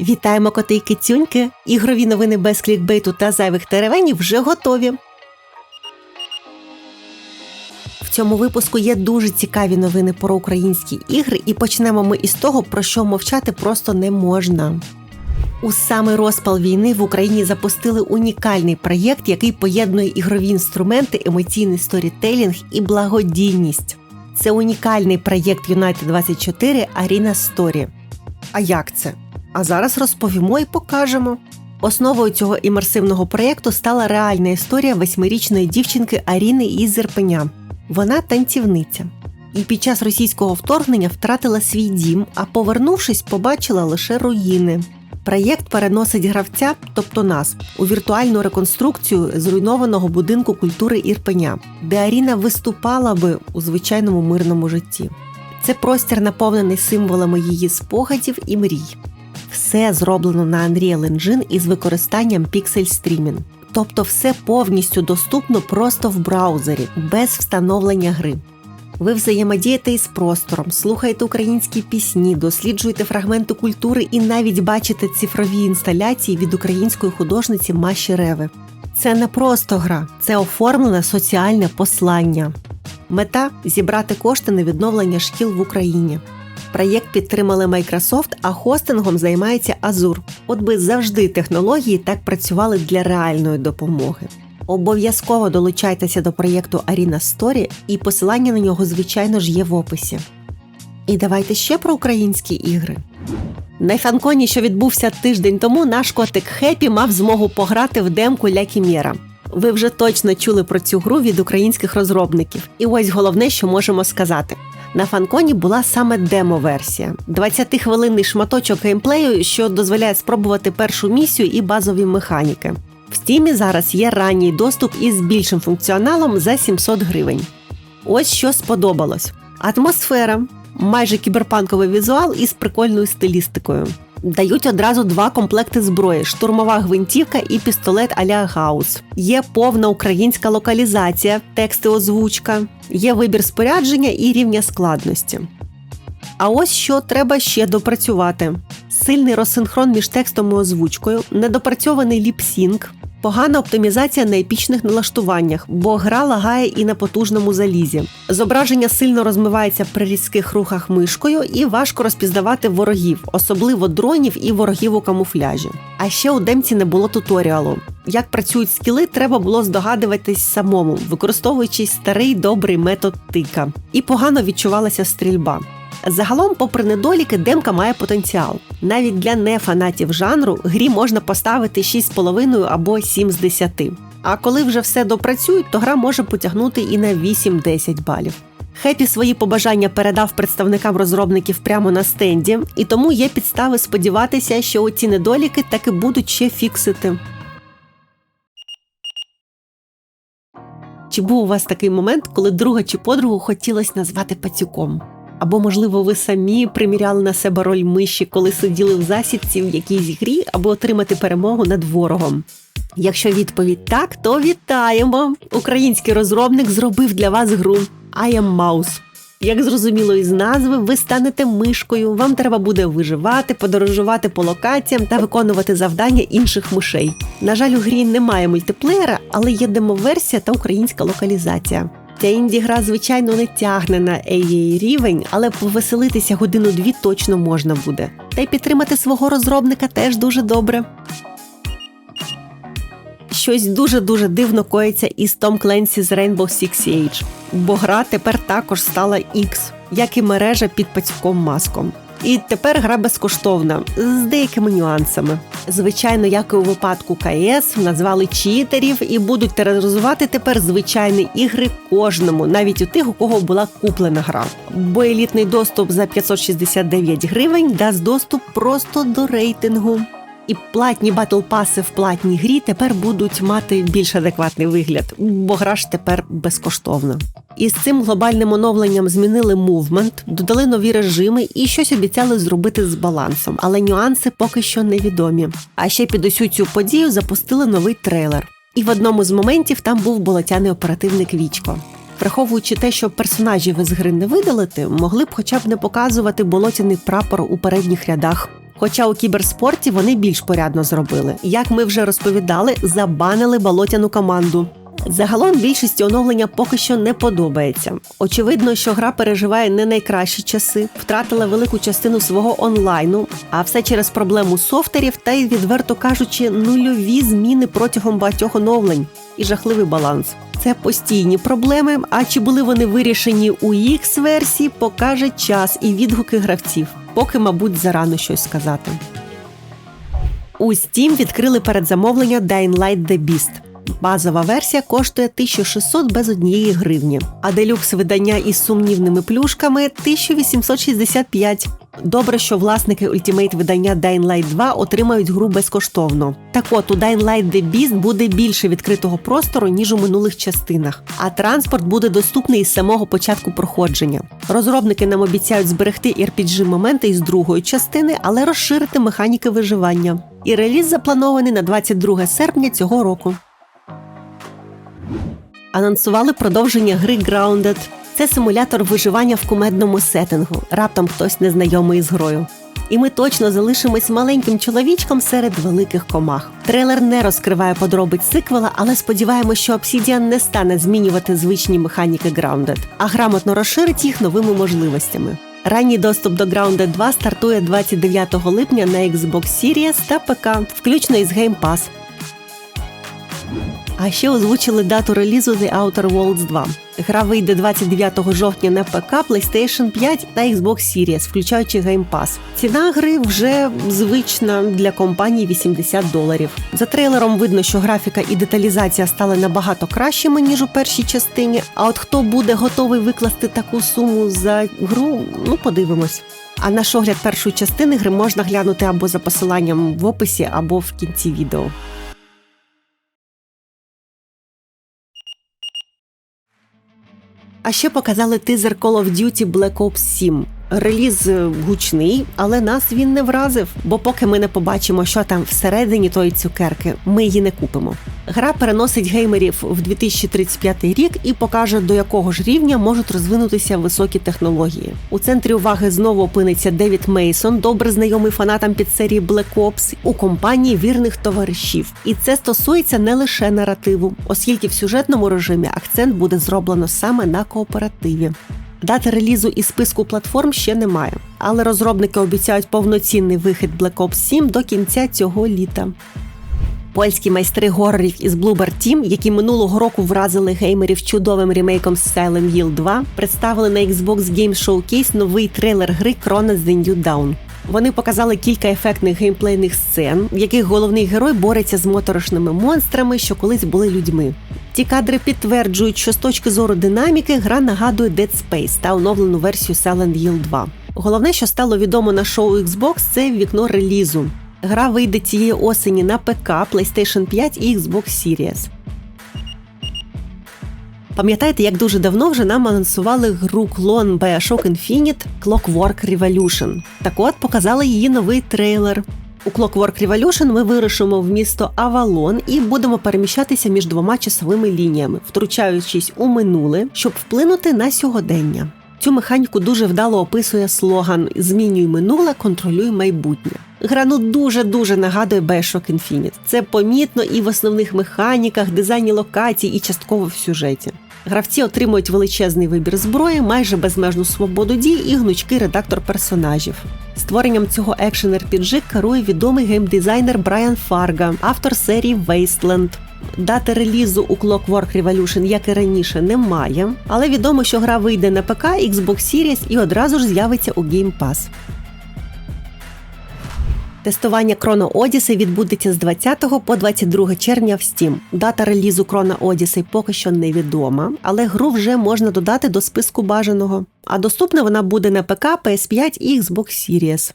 Вітаємо коти й кицюньки! Ігрові новини без клікбейту та зайвих теревенів вже готові. В цьому випуску є дуже цікаві новини про українські ігри, і почнемо ми із того, про що мовчати просто не можна. У самий розпал війни в Україні запустили унікальний проєкт, який поєднує ігрові інструменти, емоційний сторітелінг і благодійність. Це унікальний проєкт United 24 Arena Story. А як це? А зараз розповімо і покажемо. Основою цього імерсивного проєкту стала реальна історія восьмирічної дівчинки Аріни із Ірпеня. Вона танцівниця. І під час російського вторгнення втратила свій дім, а повернувшись, побачила лише руїни. Проєкт переносить гравця, тобто нас, у віртуальну реконструкцію зруйнованого будинку культури Ірпеня, де Аріна виступала би у звичайному мирному житті. Це простір наповнений символами її спогадів і мрій. Все зроблено на Unreal Engine із використанням Pixel Streaming. Тобто все повністю доступно просто в браузері, без встановлення гри. Ви взаємодієте із простором, слухаєте українські пісні, досліджуєте фрагменти культури і навіть бачите цифрові інсталяції від української художниці Маші Реви. Це не просто гра, це оформлене соціальне послання. Мета зібрати кошти на відновлення шкіл в Україні. Проєкт підтримали Microsoft, а хостингом займається Azure. От би завжди технології так працювали для реальної допомоги. Обов'язково долучайтеся до проєкту Arena Story, і посилання на нього, звичайно ж, є в описі. І давайте ще про українські ігри. На фанконі, що відбувся тиждень тому, наш котик Хепі мав змогу пограти в демку Ля Кімєра. Ви вже точно чули про цю гру від українських розробників. І ось головне, що можемо сказати. На фанконі була саме демо-версія, 20-хвилинний шматочок геймплею, що дозволяє спробувати першу місію і базові механіки. В стімі зараз є ранній доступ із більшим функціоналом за 700 гривень. Ось що сподобалось: атмосфера, майже кіберпанковий візуал із прикольною стилістикою. Дають одразу два комплекти зброї: штурмова гвинтівка і пістолет аля Гаус. Є повна українська локалізація, тексти озвучка, є вибір спорядження і рівня складності. А ось що треба ще допрацювати: сильний розсинхрон між текстом і озвучкою, недопрацьований ліпсінг, погана оптимізація на епічних налаштуваннях, бо гра лагає і на потужному залізі. Зображення сильно розмивається при різких рухах мишкою і важко розпізнавати ворогів, особливо дронів і ворогів у камуфляжі. А ще у демці не було туторіалу. Як працюють скіли, треба було здогадуватись самому, використовуючи старий добрий метод тика. І погано відчувалася стрільба. Загалом, попри недоліки, демка має потенціал. Навіть для нефанатів жанру грі можна поставити 6,5 або 7 з 10. А коли вже все допрацюють, то гра може потягнути і на 8-10 балів. Хепі свої побажання передав представникам розробників прямо на стенді, і тому є підстави сподіватися, що оці недоліки таки будуть ще фіксити. Чи був у вас такий момент, коли друга чи подругу хотілося назвати пацюком? Або, можливо, ви самі приміряли на себе роль миші, коли сиділи в засідці в якійсь грі, аби отримати перемогу над ворогом. Якщо відповідь так, то вітаємо! Український розробник зробив для вас гру I am Mouse. Як зрозуміло із назви, ви станете мишкою, вам треба буде виживати, подорожувати по локаціям та виконувати завдання інших мишей. На жаль, у грі немає мультиплеєра, але є демоверсія та українська локалізація. Ця інді-гра, звичайно, не тягне на AA рівень, але повеселитися годину-дві точно можна буде. Та й підтримати свого розробника теж дуже добре. Щось дуже-дуже дивно коїться із Том Кленсі з Rainbow Six Siege, бо гра тепер також стала X, як і мережа під пацюком маском. І тепер гра безкоштовна з деякими нюансами. Звичайно, як і у випадку КС, назвали читерів і будуть тероризувати тепер звичайні ігри кожному, навіть у тих, у кого була куплена гра. Бо елітний доступ за 569 гривень дасть доступ просто до рейтингу. І платні батл-паси в платній грі тепер будуть мати більш адекватний вигляд, бо гра ж тепер безкоштовна. І з цим глобальним оновленням змінили мувмент, додали нові режими і щось обіцяли зробити з балансом, але нюанси поки що невідомі. А ще під усю цю подію запустили новий трейлер. І в одному з моментів там був болотяний оперативник Вічко. Враховуючи те, що персонажів із гри не видалити, могли б хоча б не показувати болотяний прапор у передніх рядах. Хоча у кіберспорті вони більш порядно зробили. Як ми вже розповідали, забанили болотяну команду. Загалом більшості оновлення поки що не подобається. Очевидно, що гра переживає не найкращі часи, втратила велику частину свого онлайну, а все через проблему софтерів та й, відверто кажучи, нульові зміни протягом багатьох оновлень і жахливий баланс. Це постійні проблеми. А чи були вони вирішені у x версії, покаже час і відгуки гравців, поки, мабуть, зарано щось сказати. У Steam відкрили передзамовлення Dying Light The Beast. Базова версія коштує 1600 без однієї гривні, а делюкс видання із сумнівними плюшками 1865. Добре, що власники Ultimate видання Dying Light 2 отримають гру безкоштовно. Так от у Dying Light The Beast буде більше відкритого простору, ніж у минулих частинах, а транспорт буде доступний із самого початку проходження. Розробники нам обіцяють зберегти rpg моменти із другої частини, але розширити механіки виживання. І реліз запланований на 22 серпня цього року. Анонсували продовження гри Grounded. Це симулятор виживання в кумедному сеттингу. Раптом хтось незнайомий з грою. І ми точно залишимось маленьким чоловічком серед великих комах. Трейлер не розкриває подробиць сиквела, але сподіваємося, що Obsidian не стане змінювати звичні механіки Grounded, а грамотно розширить їх новими можливостями. Ранній доступ до Grounded 2 стартує 29 липня на Xbox Series та ПК, включно із Game Pass. А ще озвучили дату релізу The Outer Worlds 2. Гра вийде 29 жовтня на ПК, PlayStation 5 та Xbox Series, включаючи Game Pass. Ціна гри вже звична для компанії 80 доларів. За трейлером видно, що графіка і деталізація стали набагато кращими ніж у першій частині. А от хто буде готовий викласти таку суму за гру, ну подивимось. А наш огляд першої частини гри можна глянути або за посиланням в описі, або в кінці відео. А ще показали тизер Call of Duty Black Ops 7. Реліз е, гучний, але нас він не вразив, бо поки ми не побачимо, що там всередині тої цукерки, ми її не купимо. Гра переносить геймерів в 2035 рік і покаже, до якого ж рівня можуть розвинутися високі технології. У центрі уваги знову опиниться Девід Мейсон, добре знайомий фанатам під серії Black Ops, у компанії вірних товаришів. І це стосується не лише наративу, оскільки в сюжетному режимі акцент буде зроблено саме на кооперативі. Дати релізу із списку платформ ще немає, але розробники обіцяють повноцінний вихід Black Ops 7 до кінця цього літа. Польські майстри горорів із Bloober Team, які минулого року вразили геймерів чудовим ремейком Silent Hill 2, представили на Xbox Game Showcase новий трейлер гри Chronos The New Dawn. Вони показали кілька ефектних геймплейних сцен, в яких головний герой бореться з моторошними монстрами, що колись були людьми. Ті кадри підтверджують, що з точки зору динаміки гра нагадує Dead Space та оновлену версію Silent Hill 2. Головне, що стало відомо на шоу Xbox, це вікно релізу. Гра вийде цієї осені на ПК, PlayStation 5 і Xbox Series. Пам'ятаєте, як дуже давно вже нам анонсували гру клон Bioshock Infinite Clockwork Revolution. Так от показали її новий трейлер. У Clockwork Revolution ми вирушимо в місто Авалон і будемо переміщатися між двома часовими лініями, втручаючись у минуле, щоб вплинути на сьогодення. Цю механіку дуже вдало описує слоган Змінюй минуле, контролюй майбутнє. Гра ну дуже дуже нагадує Bioshock Infinite. Це помітно і в основних механіках, дизайні локацій, і частково в сюжеті. Гравці отримують величезний вибір зброї, майже безмежну свободу дій і гнучкий редактор персонажів. Створенням цього екшен RPG керує відомий геймдизайнер Брайан Фарга, автор серії Wasteland. Дати релізу у Clockwork Revolution, як і раніше, немає, але відомо, що гра вийде на ПК, Xbox Series і одразу ж з'явиться у Game Pass. Тестування Chrono Odyssey відбудеться з 20 по 22 червня в Steam. Дата релізу Chrono Odyssey поки що невідома, але гру вже можна додати до списку бажаного. А доступна вона буде на ПК, PS5 і Xbox Series.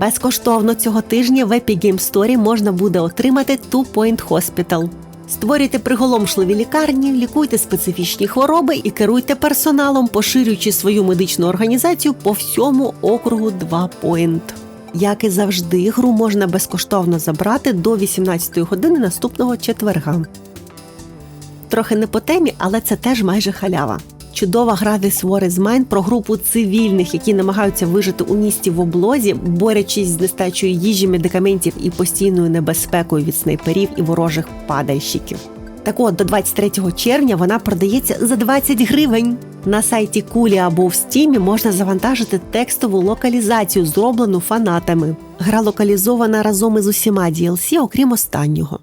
Безкоштовно цього тижня в Epic Game Store можна буде отримати Two Point Hospital. Створюйте приголомшливі лікарні, лікуйте специфічні хвороби і керуйте персоналом, поширюючи свою медичну організацію по всьому округу 2 Point. Як і завжди, гру можна безкоштовно забрати до 18 години наступного четверга. Трохи не по темі, але це теж майже халява. Чудова гра This War is Mine про групу цивільних, які намагаються вижити у місті в облозі, борючись з нестачою їжі, медикаментів і постійною небезпекою від снайперів і ворожих падальщиків. Так от, до 23 червня вона продається за 20 гривень. На сайті Кулі або в стімі можна завантажити текстову локалізацію, зроблену фанатами. Гра локалізована разом із усіма DLC, окрім останнього.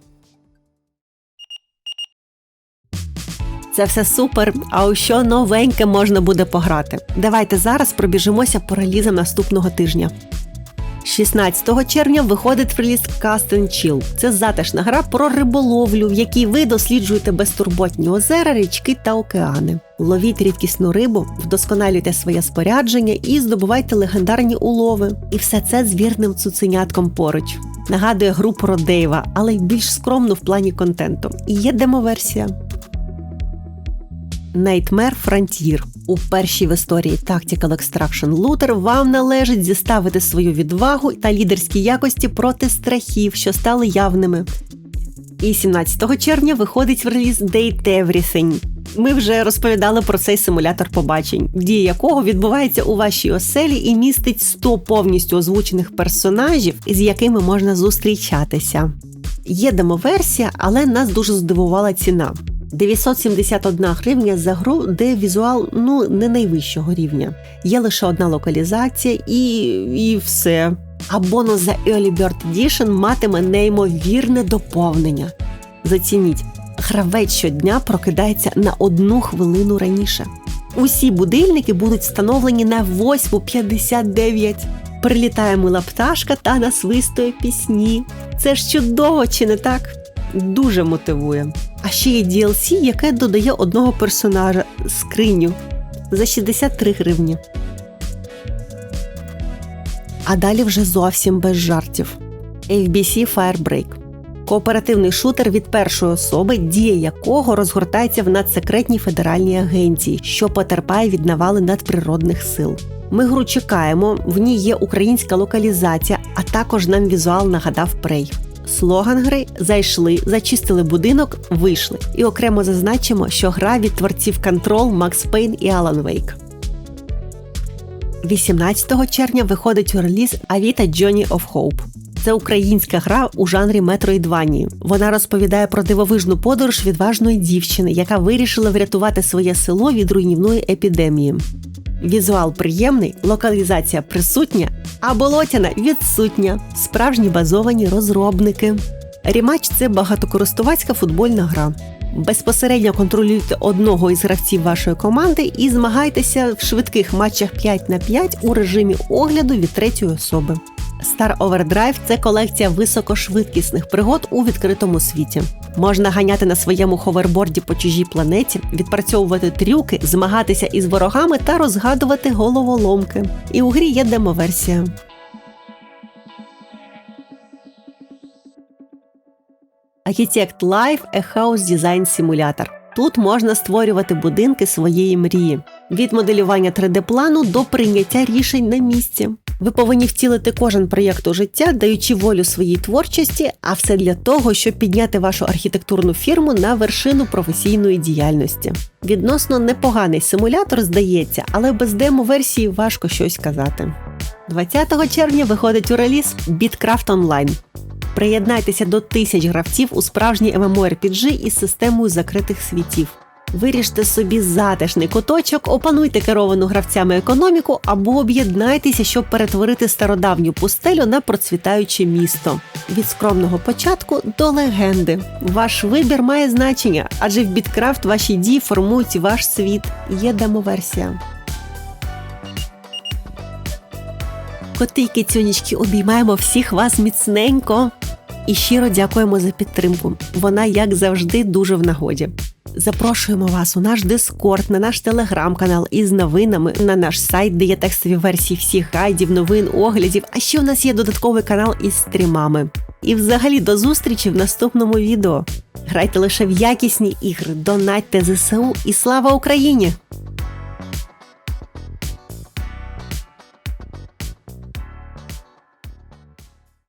Це все супер. А у що новеньке можна буде пограти? Давайте зараз пробіжимося по релізам наступного тижня. 16 червня виходить реліз Cast and Chill. Це затишна гра про риболовлю, в якій ви досліджуєте безтурботні озера, річки та океани. Ловіть рідкісну рибу, вдосконалюйте своє спорядження і здобувайте легендарні улови. І все це з вірним цуценятком поруч. Нагадує гру про Дейва, але й більш скромну в плані контенту. І є демоверсія. Nightmare Frontier. У першій в історії Tactical Extraction Looter вам належить зіставити свою відвагу та лідерські якості проти страхів, що стали явними. І 17 червня виходить в реліз Date Everything. Ми вже розповідали про цей симулятор побачень, дія якого відбувається у вашій оселі і містить 100 повністю озвучених персонажів, з якими можна зустрічатися. Є демоверсія, але нас дуже здивувала ціна. 971 гривня за гру, де візуал ну не найвищого рівня. Є лише одна локалізація і і все. А бонус за Early Bird Edition матиме неймовірне доповнення. Зацініть, гравець щодня прокидається на одну хвилину раніше. Усі будильники будуть встановлені на 8.59. Прилітає мила пташка та насвистує пісні. Це ж чудово, чи не так? Дуже мотивує. А ще є DLC, яке додає одного персонажа скриню за 63 гривні. А далі вже зовсім без жартів. FBC Firebreak кооперативний шутер від першої особи, дія якого розгортається в надсекретній федеральній агенції, що потерпає від навали надприродних сил. Ми гру чекаємо, в ній є українська локалізація, а також нам візуал нагадав Prey. Слоган гри зайшли, зачистили будинок, вийшли. І окремо зазначимо, що гра від творців Control, Max Payne і Alan Wake. 18 червня виходить у реліз Авіта Journey of Hope. Це українська гра у жанрі Метроїдванії. Вона розповідає про дивовижну подорож відважної дівчини, яка вирішила врятувати своє село від руйнівної епідемії. Візуал приємний, локалізація присутня, а болотяна відсутня. Справжні базовані розробники. Рімач це багатокористувацька футбольна гра. Безпосередньо контролюйте одного із гравців вашої команди і змагайтеся в швидких матчах 5 на 5 у режимі огляду від третьої особи. Star Overdrive – це колекція високошвидкісних пригод у відкритому світі. Можна ганяти на своєму ховерборді по чужій планеті, відпрацьовувати трюки, змагатися із ворогами та розгадувати головоломки. І у грі є демоверсія. Architect Life – A House Design Simulator. Тут можна створювати будинки своєї мрії від моделювання 3D-плану до прийняття рішень на місці. Ви повинні втілити кожен проєкт у життя, даючи волю своїй творчості, а все для того, щоб підняти вашу архітектурну фірму на вершину професійної діяльності. Відносно непоганий симулятор здається, але без демо-версії важко щось казати. 20 червня виходить у реліз BitCraft Online. Приєднайтеся до тисяч гравців у справжній MMORPG із системою закритих світів. Виріште собі затишний куточок, опануйте керовану гравцями економіку або об'єднайтеся, щоб перетворити стародавню пустелю на процвітаюче місто. Від скромного початку до легенди. Ваш вибір має значення, адже в Біткрафт ваші дії формують ваш світ. Є демоверсія. Коти й кицюнічки обіймаємо всіх вас міцненько і щиро дякуємо за підтримку. Вона, як завжди, дуже в нагоді. Запрошуємо вас у наш Дискорд, на наш телеграм-канал із новинами, на наш сайт, де є текстові версії всіх гайдів, новин, оглядів. А ще у нас є додатковий канал із стрімами. І взагалі до зустрічі в наступному відео. Грайте лише в якісні ігри, донатьте ЗСУ і слава Україні!